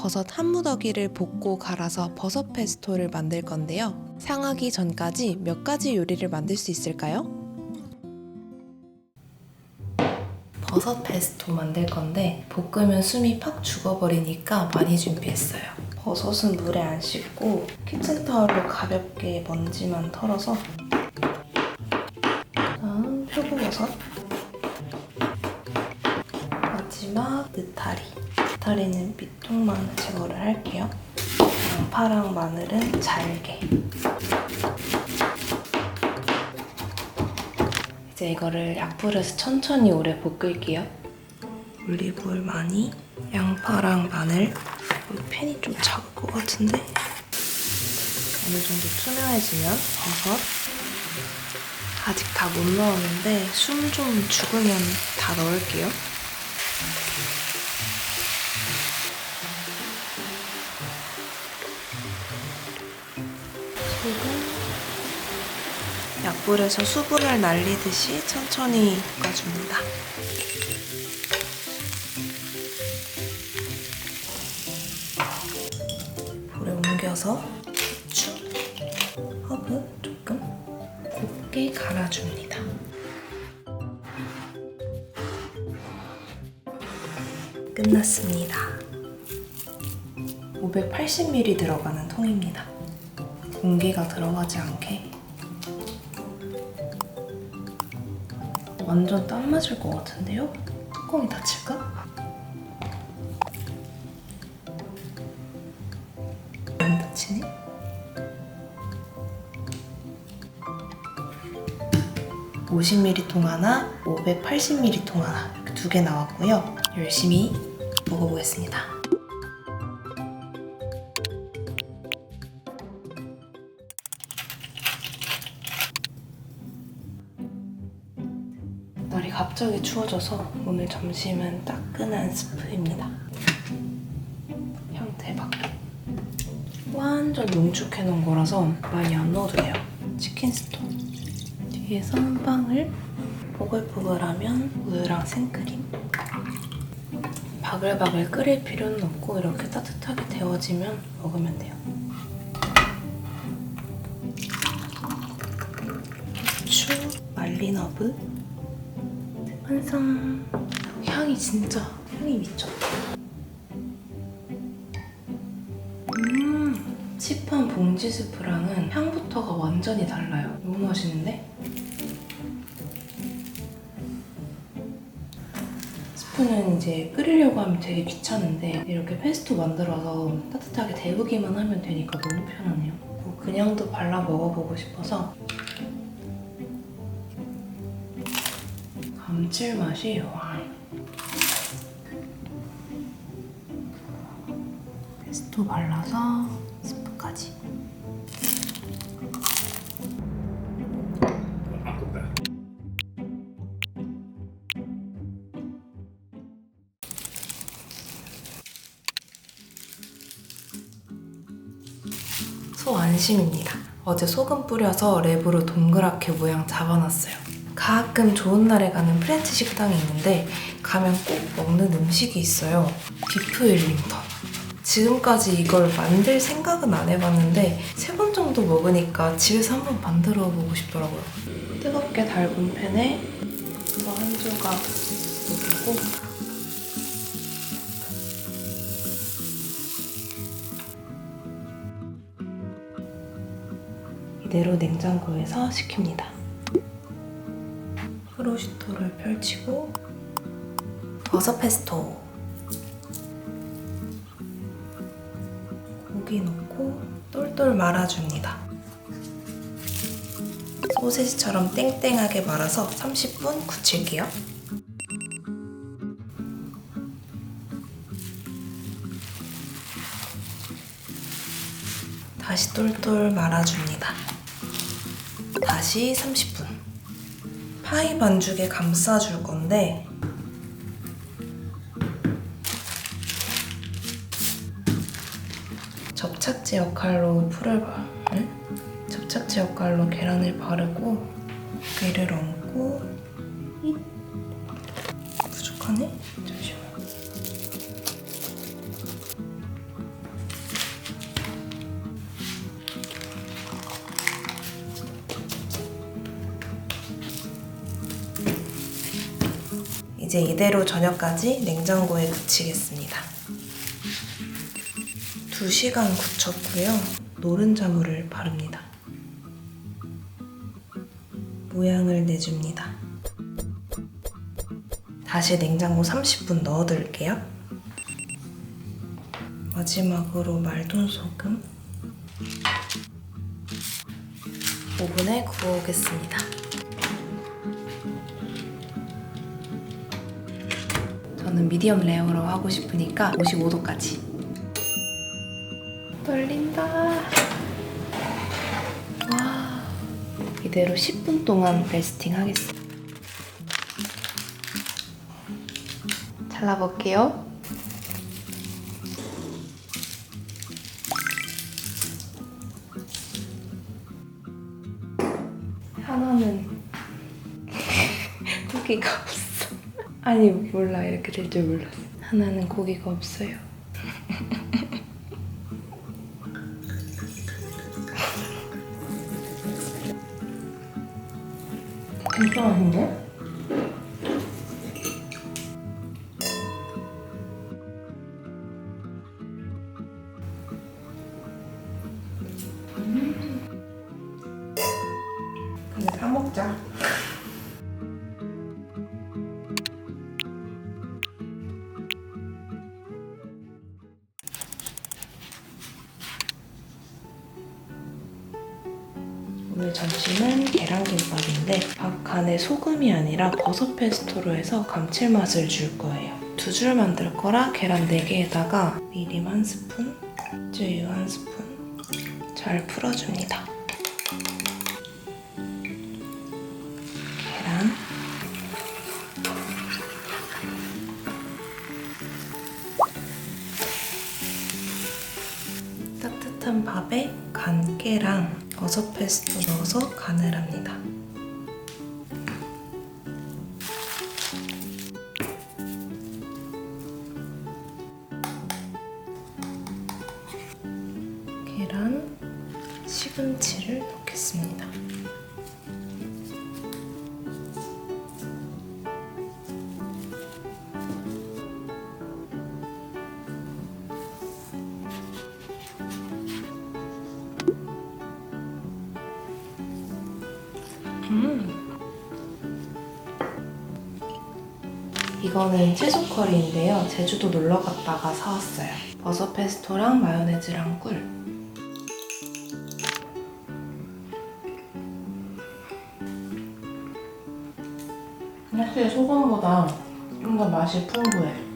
버섯 한 무더기를 볶고 갈아서 버섯 페스토를 만들 건데요. 상하기 전까지 몇 가지 요리를 만들 수 있을까요? 버섯 페스토 만들 건데 볶으면 숨이 팍 죽어버리니까 많이 준비했어요. 버섯은 물에 안 씻고 키친타올로 가볍게 먼지만 털어서 다음 표고버섯 마지막 느타리 느타리는 밑통만 제거를 할게요. 양파랑 마늘은 잘게 이제 이거를 약불에서 천천히 오래 볶을게요. 올리브오일 많이, 양파랑 마늘. 여기 팬이 좀 작을 것 같은데 어느 정도 투명해지면 버섯. 아직 다 못 넣었는데 숨 좀 죽으면 다 넣을게요. 소금. 약불에서 수분을 날리듯이 천천히 볶아줍니다. 불에 옮겨서 후추, 허브 조금 곱게 갈아줍니다. 끝났습니다. 580ml 들어가는 통입니다. 공기가 들어가지 않게 완전 땀 맞을 것 같은데요? 뚜껑이 닫힐까? 안 닫히네? (50ml) 통 하나 (580ml) 통 하나 이렇게 두 개 나왔고요 열심히 먹어보겠습니다 날이 갑자기 추워져서 오늘 점심은 따끈한 스프입니다. 향 대박. 완전 농축해 놓은 거라서 많이 안 넣어도 돼요. 치킨 스톡. 뒤에서 빵을 보글보글하면 우유랑 생크림. 바글바글 끓일 필요는 없고 이렇게 따뜻하게 데워지면 먹으면 돼요. 후추, 말린 허브, 완성. 향이 진짜 향이 미쳤다. 음, 시판 봉지 스프랑은 향부터가 완전히 달라요. 너무 맛있는데? 스프는 이제 끓이려고 하면 되게 귀찮은데 이렇게 페스토 만들어서 따뜻하게 데우기만 하면 되니까 너무 편하네요. 뭐 그냥도 발라 먹어보고 싶어서 감칠맛이 와. 페스토 발라서 스프까지. 소 안심입니다. 어제 소금 뿌려서 랩으로 동그랗게 모양 잡아놨어요. 가끔 좋은 날에 가는 프렌치 식당이 있는데 가면 꼭 먹는 음식이 있어요. 비프 웰링턴. 지금까지 이걸 만들 생각은 안 해봤는데 세 번 정도 먹으니까 집에서 한번 만들어 보고 싶더라고요. 뜨겁게 달군 팬에 이거 한 조각 녹이고 이대로 냉장고에서 식힙니다. 프로시토를 펼치고 버섯 페스토 고기 넣고 똘똘 말아줍니다. 소세지처럼 땡땡하게 말아서 30분 굳힐게요. 다시 똘똘 말아줍니다. 다시 30분. 파이 반죽에 감싸줄 건데 접착제 역할로 풀을 바, 응? 접착제 역할로 계란을 바르고 위를 얹고 잇. 부족하네? 이제 이대로 저녁까지 냉장고에 굳히겠습니다. 2시간 굳혔고요. 노른자물을 바릅니다. 모양을 내줍니다. 다시 냉장고 30분 넣어둘게요. 마지막으로 말돈 소금. 오븐에 구워오겠습니다. 저는 미디엄 레어로 하고 싶으니까 55도까지. 떨린다. 와. 이대로 10분 동안 레스팅 하겠습니다. 잘라볼게요. 하나는 고기가 없어. 아니 몰라 이렇게 될 줄 몰랐어. 하나는 고기가 없어요. 근데 오늘 점심은 계란김밥인데 밥 간에 소금이 아니라 버섯 페스토로 해서 감칠맛을 줄 거예요. 두 줄 만들 거라 계란 4개에다가 미림 한 스푼, 쯔유 한 스푼 잘 풀어줍니다. 페스토 넣어서 간을 합니다. 계란, 시금치를 이거는 채소 커리인데요. 제주도 놀러 갔다가 사왔어요. 버섯 페스토랑 마요네즈랑 꿀. 확실히 소금보다 좀 더 맛이 풍부해.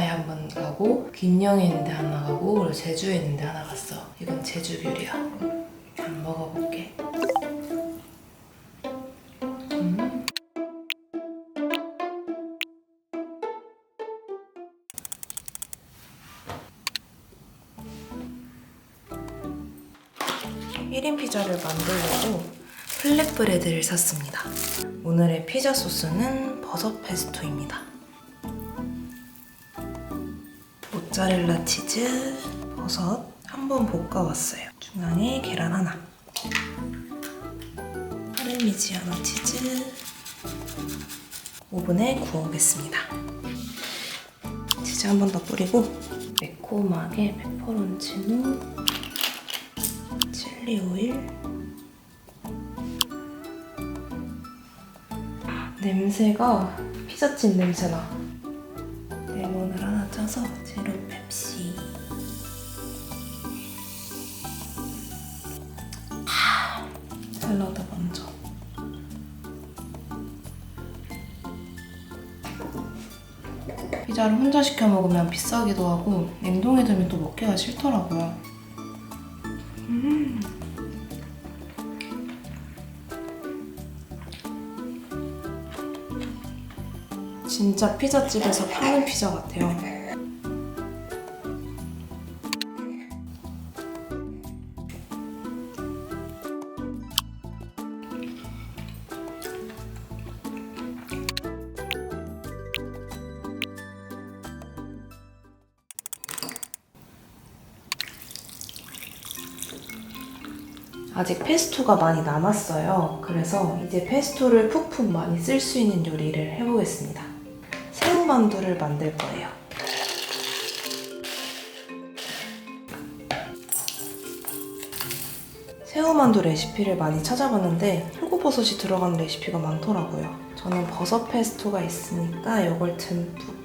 구좌에 한 번 가고, 김영에 있는데 하나 가고, 그리고 제주에 있는데 하나 갔어. 이건 제주 귤이야. 한번 먹어볼게. 음. 일인 피자를 만들려고 플랫브레드를 샀습니다. 오늘의 피자 소스는 버섯 페스토입니다. 모짜렐라 치즈, 버섯 한 번 볶아왔어요. 중앙에 계란 하나. 파르미지아노 치즈. 오븐에 구워오겠습니다. 치즈 한 번 더 뿌리고 매콤하게 페퍼론치노, 칠리 오일, 냄새가 피자집 냄새나. 샐러드 먼저. 피자를 혼자 시켜 먹으면 비싸기도 하고 냉동해 두면 또 먹기가 싫더라고요. 음. 진짜 피자집에서 파는 피자 같아요. 아직 페스토가 많이 남았어요. 그래서 이제 페스토를 푹푹 많이 쓸 수 있는 요리를 해보겠습니다. 새우만두를 만들 거예요. 새우만두 레시피를 많이 찾아봤는데 표고버섯이 들어간 레시피가 많더라고요. 저는 버섯 페스토가 있으니까 이걸 듬뿍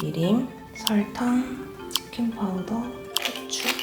미림, 설탕, 치킨 파우더, 후추,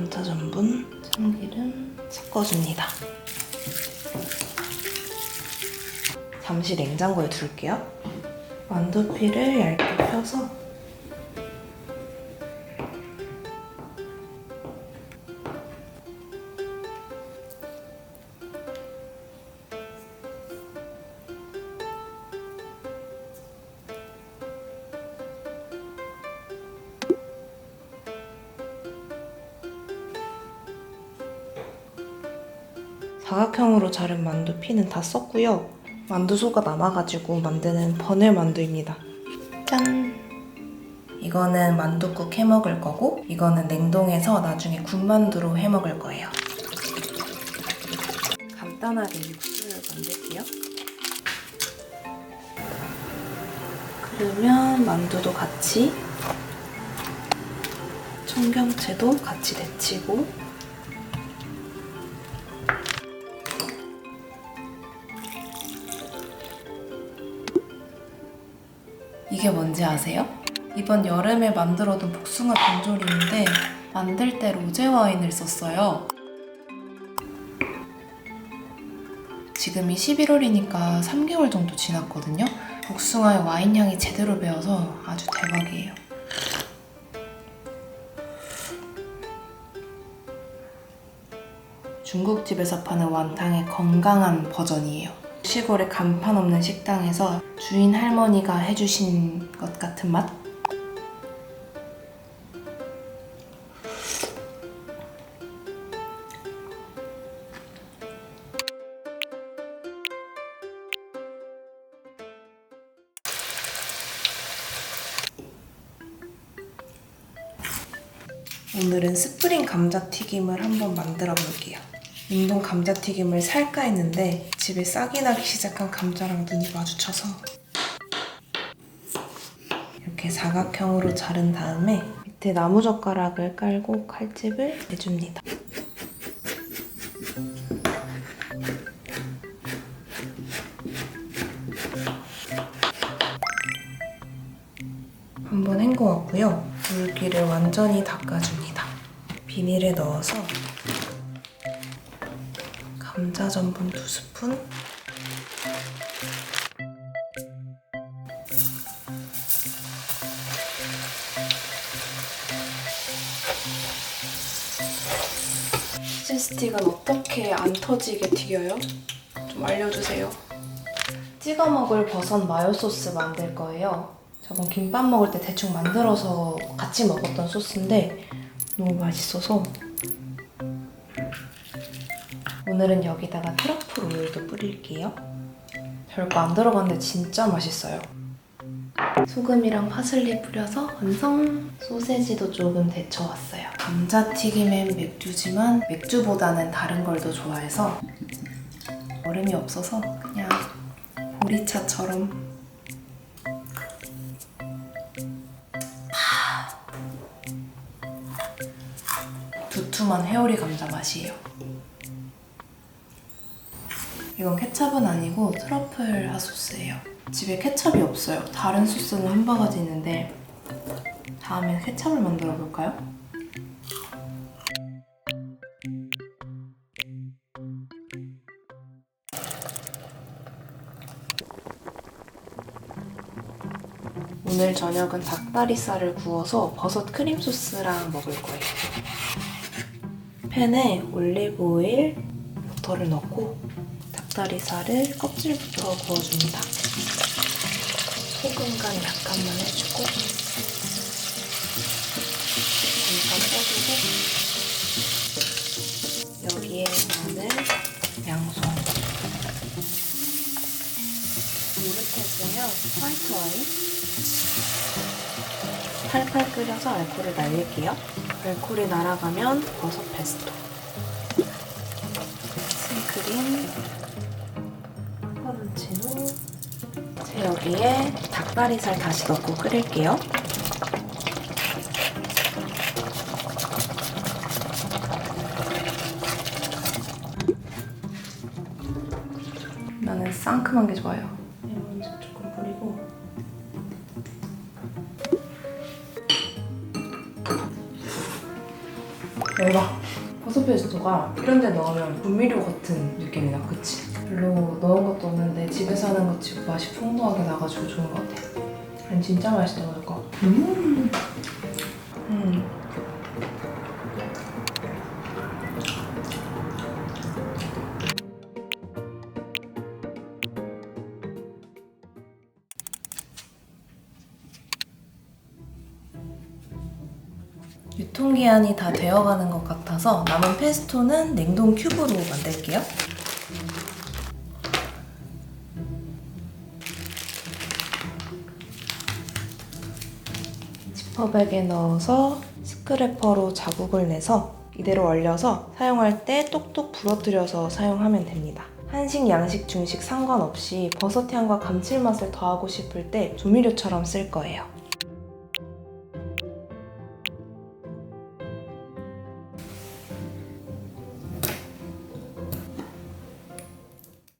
감자 전분, 참기름 섞어줍니다. 잠시 냉장고에 둘게요. 만두피를 얇게 펴서 사각형으로 자른 만두 피는 다 썼고요. 만두소가 남아가지고 만드는 버늘 만두입니다. 짠! 이거는 만두국 해 먹을 거고 이거는 냉동해서 나중에 군만두로 해 먹을 거예요. 간단하게 육수를 만들게요. 그러면 만두도 같이 청경채도 같이 데치고 뭔지 아세요? 이번 여름에 만들어둔 복숭아 동조림인데 만들 때 로제 와인을 썼어요. 지금이 11월이니까 3개월 정도 지났거든요. 복숭아의 와인 향이 제대로 배어서 아주 대박이에요. 중국집에서 파는 완탕의 건강한 버전이에요. 시골의 간판 없는 식당에서 주인 할머니가 해주신 것 같은 맛? 오늘은 스프링 감자튀김을 한번 만들어 볼게요. 냉동 감자튀김을 살까 했는데 집에 싹이 나기 시작한 감자랑 눈이 마주쳐서 이렇게 사각형으로 자른 다음에 밑에 나무젓가락을 깔고 칼집을 내줍니다. 한번 헹궈왔고요. 물기를 완전히 닦아줍니다. 비닐에 넣어서 감자 전분 두 스푼 치즈 스틱은 어떻게 안 터지게 튀겨요? 좀 알려주세요. 찍어 먹을 버섯 마요 소스 만들 거예요. 저번 김밥 먹을 때 대충 만들어서 같이 먹었던 소스인데 너무 맛있어서 오늘은 여기다가 트러플 오일도 뿌릴게요. 별거 안 들어갔는데 진짜 맛있어요. 소금이랑 파슬리 뿌려서 완성! 소세지도 조금 데쳐왔어요. 감자튀김엔 맥주지만 맥주보다는 다른 걸 더 좋아해서 얼음이 없어서 그냥 보리차처럼 두툼한 회오리 감자 맛이에요. 이건 케찹은 아니고 트러플 핫소스예요. 집에 케찹이 없어요. 다른 소스는 한 바가지 있는데 다음엔 케찹을 만들어 볼까요? 오늘 저녁은 닭다리살을 구워서 버섯 크림 소스랑 먹을 거예요. 팬에 올리브 오일, 버터를 넣고 닭다리살을 껍질부터 구워줍니다. 소금 간 약간만 해주고 잠깐 빼주고 여기에 마늘, 양손 노릇해지면 화이트 와인 팔팔 끓여서 알코올을 날릴게요. 알코올이 날아가면 버섯 페스토. 생크림, 여기에 닭다리살 다시 넣고 끓일게요. 나는 상큼한 게 좋아요. 레몬즙 조금 뿌리고. 대박. 버섯 페스토가 이런 데 넣으면 불미료 같은 느낌이 나, 그치? 별로 넣은 것도 없는데 집에서 하는 것 치고 맛이 풍부하게 나가지고 좋은 것 같아. 난 진짜 맛있다, 이거. 음. 음. 유통기한이 다 되어가는 것 같아서 남은 페스토는 냉동 큐브로 만들게요. 지퍼백에 넣어서 스크래퍼로 자국을 내서 이대로 얼려서 사용할 때 똑똑 부러뜨려서 사용하면 됩니다. 한식, 양식, 중식 상관없이 버섯 향과 감칠맛을 더하고 싶을 때 조미료처럼 쓸 거예요.